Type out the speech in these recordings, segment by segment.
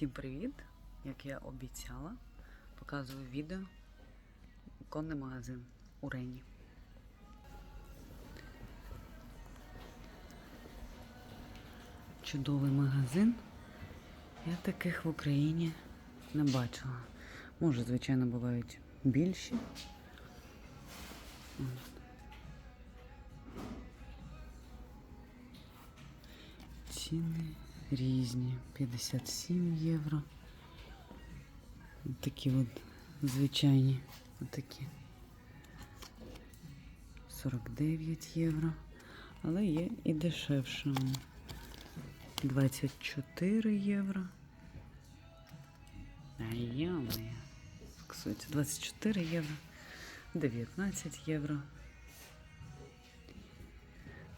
Всім привіт! Як я обіцяла, показую відео конний магазин у Рені. Чудовий магазин. Я таких в Україні не бачила. Може, звичайно, бувають більші. Ціни різні. 57 євро. Такі от звичайні. Отакі. 49 євро. Але є і дешевше. 24 євро. А йо-моє. Кстати, 24 євро. 19 євро.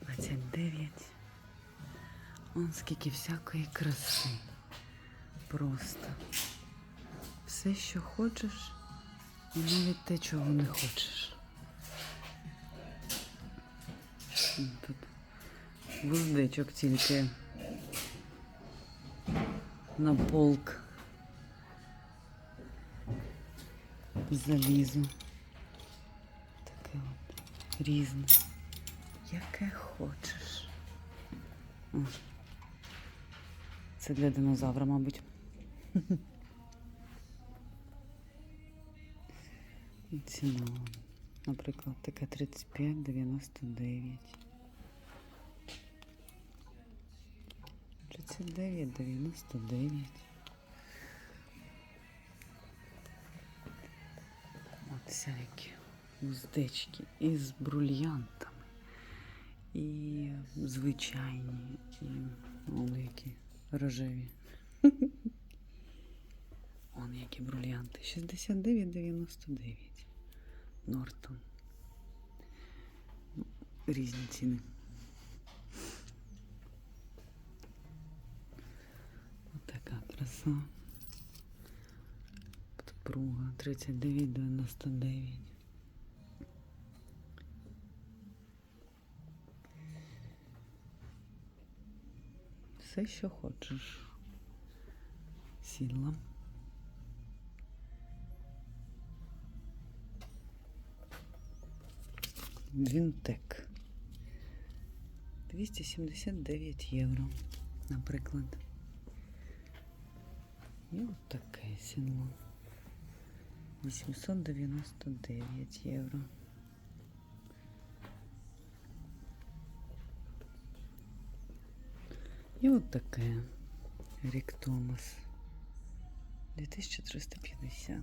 29. Он скільки всякої краси. Просто. Все, що хочеш, і навіть те, чого не хочеш. Тут вуздечок тільки на полк залізу. Таке от різне. Яке хочеш. О. Це для динозавра, мабуть. Ціна, наприклад, така 35,99. 39,99. От всякі уздечки із брульянтами. І звичайні, і вони які рожеві. Он які бриллианти. 69,99. Нортон. Ну, Різні ціни. Отака краса. Подпруга 39,99. Все, що хочеш. Сіла. Вінтек. 279 євро, наприклад. І от таке сідло. 899 євро. І от таке. Рік Томас. 2350.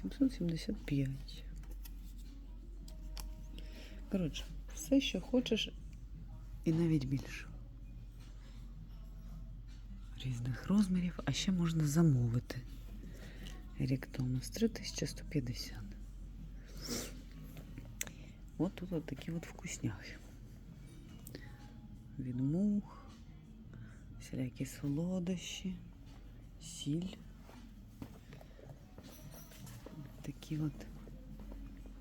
775. Коротше, все, що хочеш, і навіть більше. Різних розмірів, а ще можна замовити. Рік Томас 3150. От тут от такі от вкусняхи. Від мух, всілякі солодощі, сіль. Такі от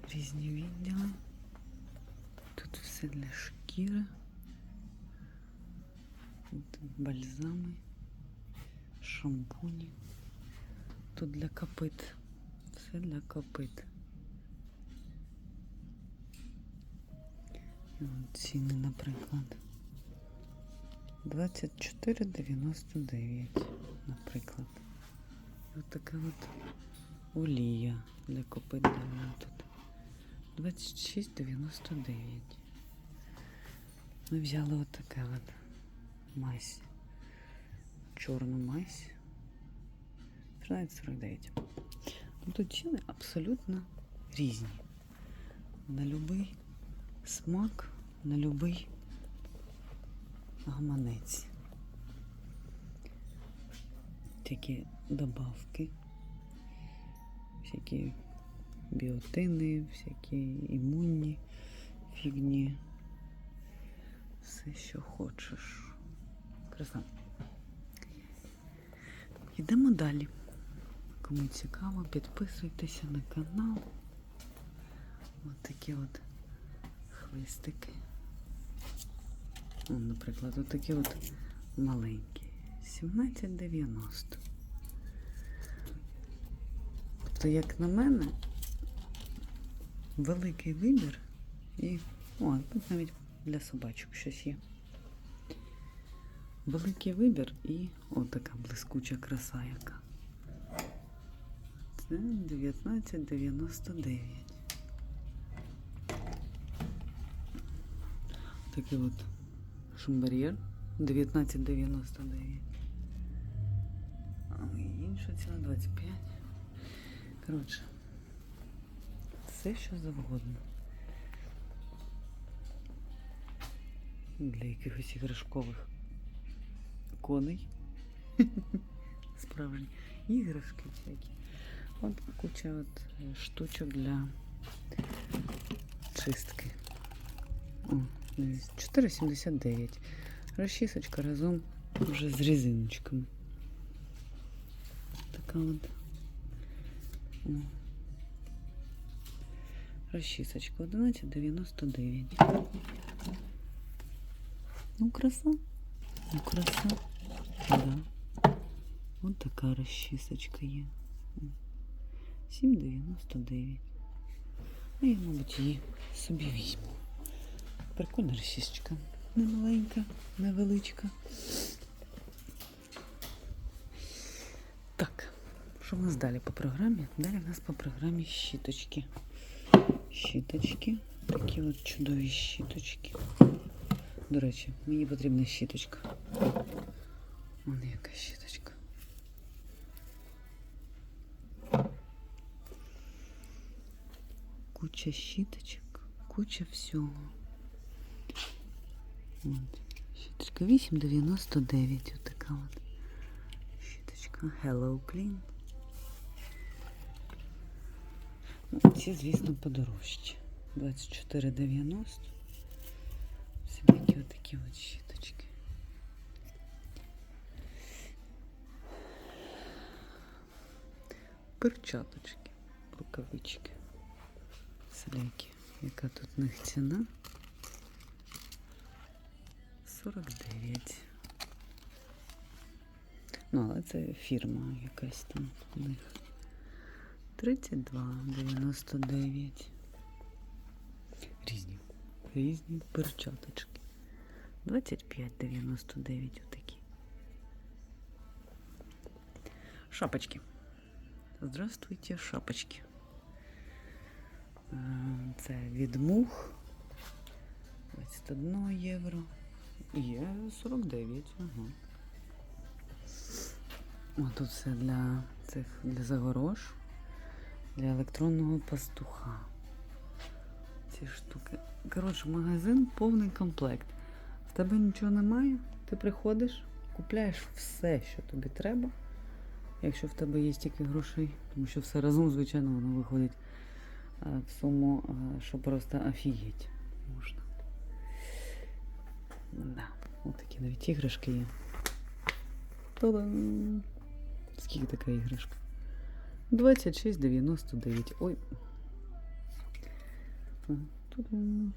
різні відділи. Тут все для шкіри. Тут бальзами, шампуні. Тут для копит. Все для копит. І от Ціни, наприклад. 24,99, наприклад. Ось така от олія для копит тут. 26,99. Ми взяли от таке от мазь. Чорну мазь. 13,49. Ну, Тут ціни абсолютно різні. На любий смак, на любий гаманець. Такі добавки, всякі біотини, всякі імунні фігні. Все, що хочеш. Краса. Йдемо далі. Кому цікаво, підписуйтеся на канал. Ось такі от хвистики. О, наприклад, от такі от маленький 17,90. Тобто, як на мене, великий вибір і. О, тут навіть для собачок щось є. Великий вибір і отака блискуча краса яка. Це 19,99. Такий от шумбар'єр 19,99. А інша ціна 25. Коротше, все що завгодно. Для якихось іграшкових коней. Справжні іграшки всякі. От куча от е, штучок для чистки. дивись, 4,79. Розчісочка разом вже з резиночками. Така от. О. Розчісочка 11,99. Ну, краса. Ну, краса. Да. От така розчісочка є. М. 7,99. Ну, я, мабуть, її собі візьму. Прикольна розчісочка. Не маленька, невеличка. Так, що в нас далі по програмі? Далі в нас по програмі щіточки. Щіточки. Такі от чудові щіточки. До речі, мені потрібна щіточка. Вон яка щіточка. Куча щіточок, куча всього. Щіточка 8,99. От така от. Щіточка Hello Clean. Ну, ці, звісно, подорожчі. 24,90. Всілякі отакі от щіточки. Перчаточки, рукавички. Всілякі. Яка тут в них ціна? 49. Ну, але це фірма якась там у них. 32,99. Різні. Різні перчаточки. 25,99 отакі. Шапочки. Здравствуйте, шапочки. Е, Це від мух. 21 євро. Є 49. Ага. О, тут все для цих для загорож, для електронного пастуха. Ці штуки. Коротше, магазин повний комплект. В тебе нічого немає, ти приходиш, купляєш все, що тобі треба. Якщо в тебе є стільки грошей, тому що все разом, звичайно, воно виходить е, в суму, е, що просто офігеть. Да. Ось такі навіть іграшки є. Та-дам! Скільки така іграшка? 26,99. Ой. А, Та-дам.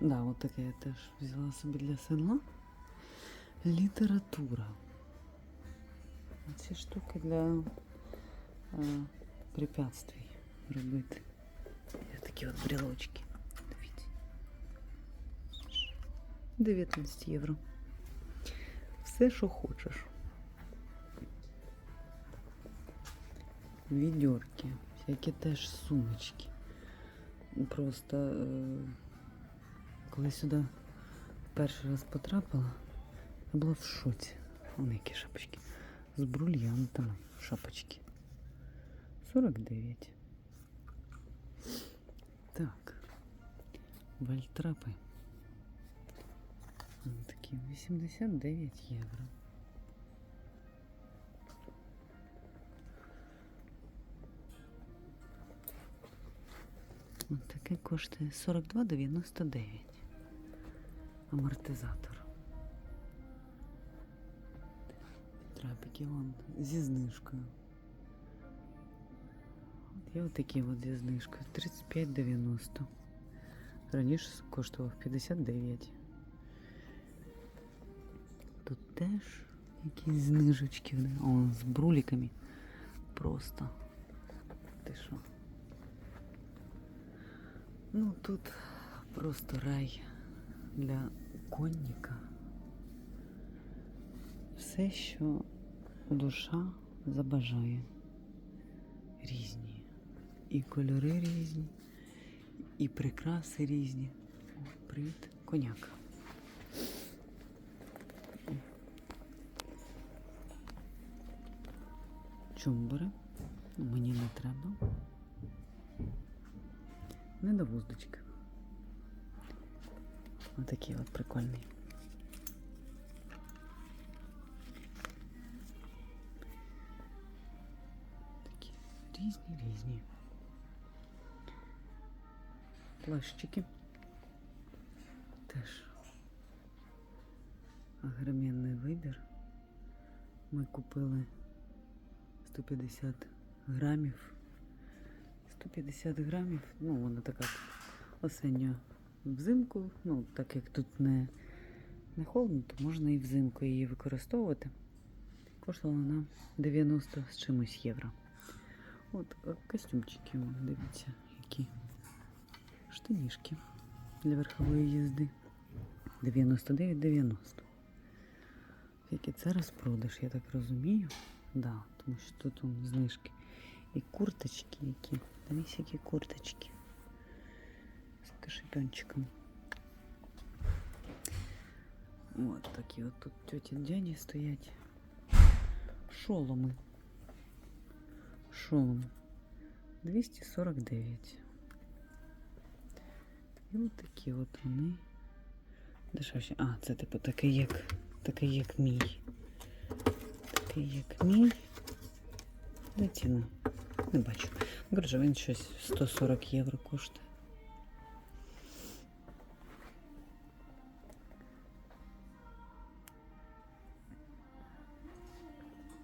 Да, от таке я теж взяла собі для сина. Література. Ці штуки для а, препятствий робити. Є такі от брелочки. 19 євро. Все, що хочеш. Відьорки, всякі теж сумочки. Просто е, коли сюди перший раз потрапила, я була в шоці. Вон які шапочки. З брульянтами шапочки. 49. Так. Вальтрапи. Ось Такі 89 євро. Ось таке коштує 42,99. Амортизатор. Трапики вон зі знижкою. От є отакі от зі знижкою. 35,90. Раніше коштував 59. Теж якісь знижечки. О, з бруліками. Просто. Ти що? Ну тут просто рай для конника. Все, що душа забажає. Різні. І кольори різні, і прикраси різні. Привіт, коняк. Чумбури. Мені не треба. Не до вуздочки. Отакий от прикольний. Такі різні, різні. Плащики. Теж огроменний вибір. Ми купили 150 грамів. 150 грамів, ну вона така осіння взимку. Ну, так як тут не, не холодно, то можна і взимку її використовувати. Коштувала вона 90 з чимось євро. От костюмчики, дивіться, які штанішки для верхової їзди. 99,90. Який це розпродаж, я так розумію. Да, тому що тут он, знижки. І курточки які. Дивись, які курточки. З кашепенчиком. От такі от тут тьоті дяді стоять. Шоломи. Шолом. 249. І от такі от вони. Дешевші. А, це типу такий як, такий як мій. Такий як мій. Де ціна? Не бачу. Ну, Коротше, він щось 140 євро коштує.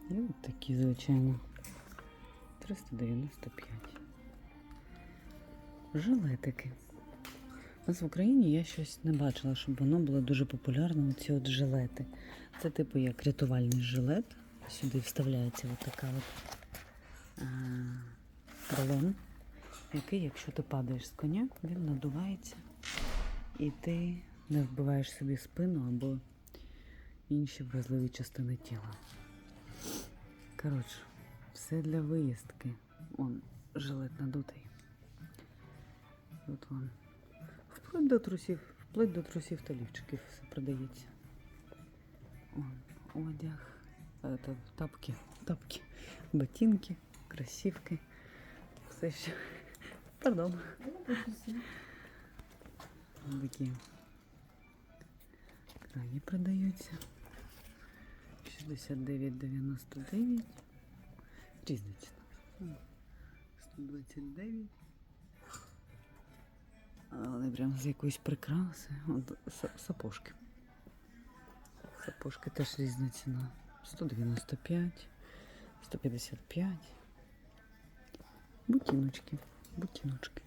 І от такі, звичайно. 395. Жилетики. У нас в Україні я щось не бачила, щоб воно було дуже популярно, ці от жилети. Це типу як рятувальний жилет. Сюди вставляється от така от балон, який, якщо ти падаєш з коня, він надувається і ти не вбиваєш собі спину або інші вразливі частини тіла. Коротше, все для виїздки. Он жилет надутий. От вам. Вплоть до трусів, вплоть до трусів та лівчиків все продається. Одяг, это, тапки, тапки, ботинки, кросівки. Все ще. Пардон. Такі краї продаються. 69,99. Різна ціна. 129. Але прям з якоїсь прикраси. От сапожки. Сапожки теж різна ціна. 195, 155. Бутіночки. Бутіночки.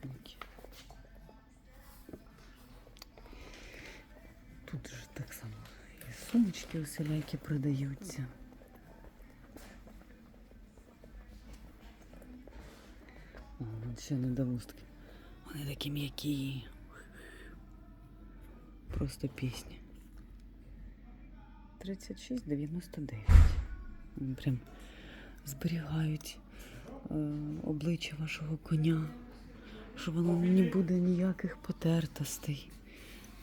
Такі. Тут же так само і сумочки усілякі продаються. О, вон ще недовустки. Вони такі м'які. Просто пісні. 36,99. Вони Прям зберігають е, обличчя вашого коня, що воно не буде ніяких потертостей,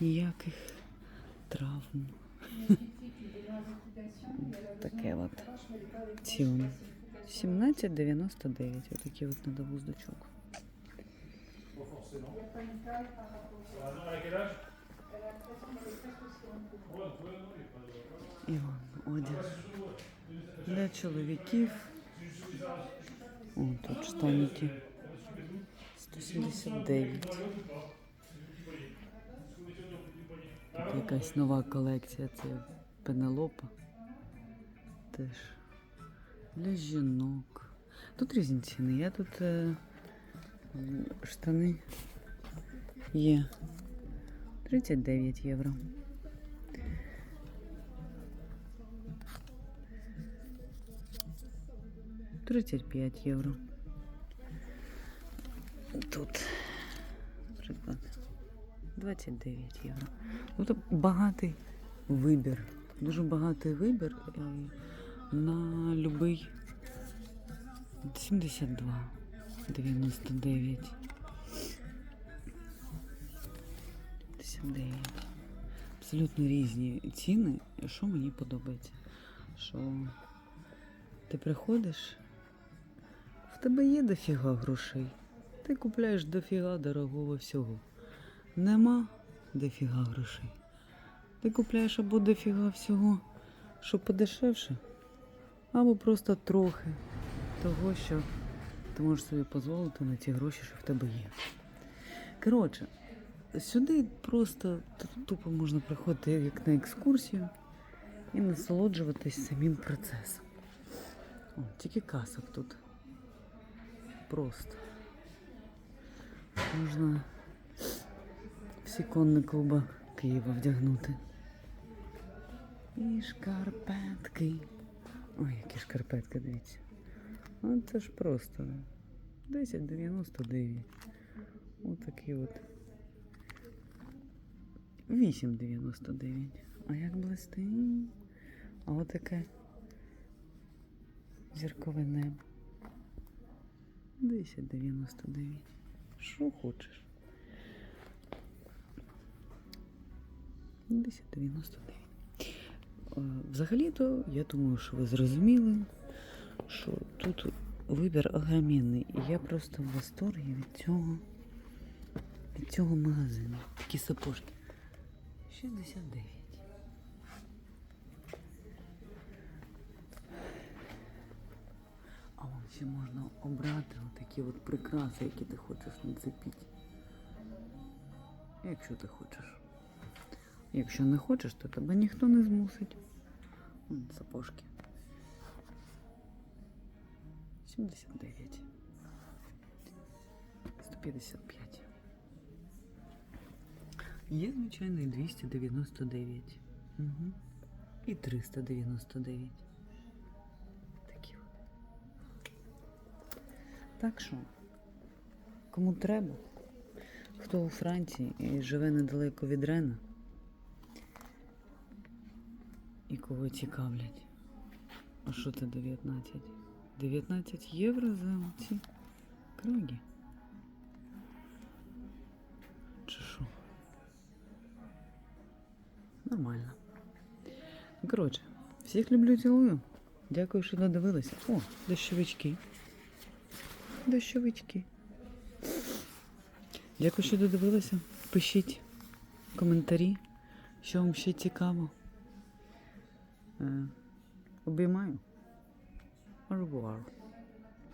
ніяких травм. Таке от. Ці вони. 17,99. Отакий от недовуздочок. Ah одяг для чоловіків. О, тут штаніки. 179. Тут якась нова колекція. Це Пенелопа. Теж для жінок. Тут різні ціни. Я тут е, штани є 39 євро. Тридцять п'ять євро. Тут, наприклад, 29 євро. Ну, багатий вибір. Дуже багатий вибір е, на любий 72, 99. 59. Абсолютно різні ціни. Що мені подобається? Що ти приходиш, тебе є дофіга грошей. Ти купляєш дофіга дорогого всього. Нема дофіга грошей. Ти купляєш або дофіга всього, що подешевше, або просто трохи того, що ти можеш собі дозволити на ті гроші, що в тебе є. Коротше, сюди просто тупо можна приходити як на екскурсію і насолоджуватись самим процесом. О, тільки касок тут. Просто. Можна всі конні клуба Києва вдягнути. І шкарпетки. Ой, які шкарпетки, дивіться. А це ж просто 10,99. Отакий от. 8,99. А як блистить? А отаке зіркове небо. 10,99. Що хочеш? 10,99. Е, Взагалі-то, я думаю, що ви зрозуміли, що тут вибір огромний. І я просто в восторгі від цього, від цього магазину. Такі сапожки. 69. А вон ще можна обрати такі от прикраси, які ти хочеш нацепити. Якщо ти хочеш. Якщо не хочеш, то тебе ніхто не змусить. Сапожки. 79. 155. Є, звичайно, і 299. Угу. І 399. Так що, кому треба, хто у Франції і живе недалеко від Рена, і кого цікавлять. А що це 19? 19 євро за ці круги? Чи що? Нормально. Коротше, всіх люблю, цілую. Дякую, що додивилися. О, дощовички. Дощовички. Дякую, що додивилися. Пишіть коментарі, що вам ще цікаво. Е, обіймаю. Au revoir.